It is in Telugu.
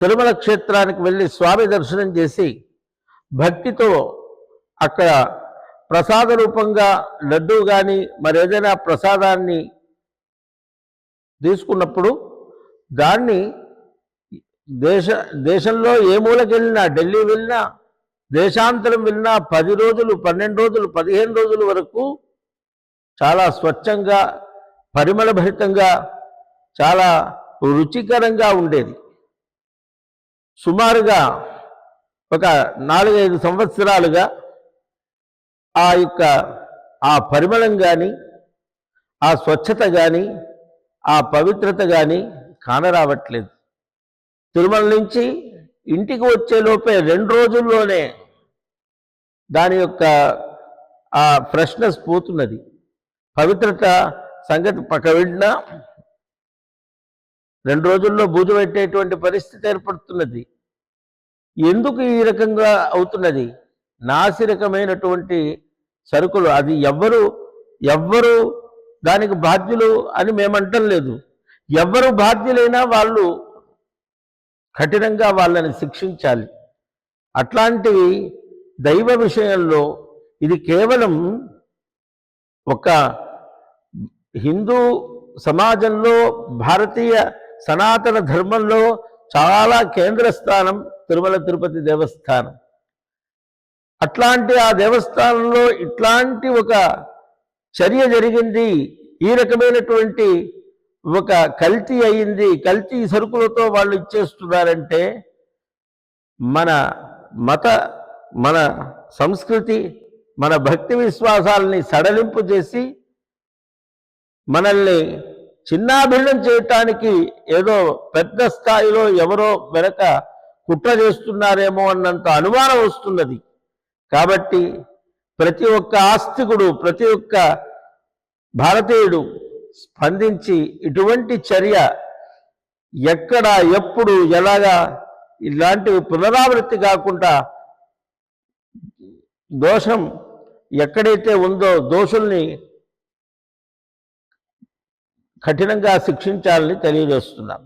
తిరుమల క్షేత్రానికి వెళ్ళి స్వామి దర్శనం చేసి భక్తితో అక్కడ ప్రసాద రూపంగా లడ్డు కానీ మరేదైనా ప్రసాదాన్ని తీసుకున్నప్పుడు దాన్ని దేశ దేశంలో ఏ మూలకి వెళ్ళినా ఢిల్లీ వెళ్ళినా దేశాంతరం వెళ్ళినా పది రోజులు పన్నెండు రోజులు పదిహేను రోజుల వరకు చాలా స్వచ్ఛంగా పరిమళభరితంగా చాలా రుచికరంగా ఉండేది. సుమారుగా ఒక నాలుగైదు సంవత్సరాలుగా ఆ యొక్క ఆ పరిమళం కానీ ఆ స్వచ్ఛత కానీ ఆ పవిత్రత కానీ కానరావట్లేదు. తిరుమల నుంచి ఇంటికి వచ్చే లోపే రెండు రోజుల్లోనే దాని యొక్క ఆ ఫ్రెష్నెస్ పోతున్నది. పవిత్రత సంగతి పక్క వెళ్ళినా రెండు రోజుల్లో బూజు పెట్టేటువంటి పరిస్థితి ఏర్పడుతున్నది. ఎందుకు ఈ రకంగా అవుతున్నది? నాసిరకమైనటువంటి సరుకులు అది ఎవ్వరు ఎవ్వరు దానికి బాధ్యులు అని మేమంటం లేదు. ఎవ్వరు బాధ్యులైనా వాళ్ళు కఠినంగా వాళ్ళని శిక్షించాలి. అట్లాంటివి దైవ విషయంలో ఇది కేవలం ఒక హిందూ సమాజంలో భారతీయ సనాతన ధర్మంలో చాలా కేంద్ర స్థానం తిరుమల తిరుపతి దేవస్థానం. అట్లాంటి ఆ దేవస్థానంలో ఇట్లాంటి ఒక చర్య జరిగింది ఈ రకమైనటువంటి ఒక కల్తీ అయింది కల్తీ సరుకులతో వాళ్ళు ఇచ్చేస్తున్నారంటే మన మత మన సంస్కృతి మన భక్తి విశ్వాసాలని సడలింపు చేసి మనల్ని చిన్నాభిన్నం చేయటానికి ఏదో పెద్ద స్థాయిలో ఎవరో వెనక కుట్ర చేస్తున్నారేమో అన్నంత అనుమానం వస్తున్నది. కాబట్టి ప్రతి ఒక్క ఆస్తికుడు ప్రతి ఒక్క భారతీయుడు స్పందించి ఇటువంటి చర్య ఎక్కడ ఎప్పుడు ఎలాగా ఇలాంటివి పునరావృత్తి కాకుండా దోషం ఎక్కడైతే ఉందో దోషుల్ని కఠినంగా శిక్షించాలని తెలియజేస్తున్నాం.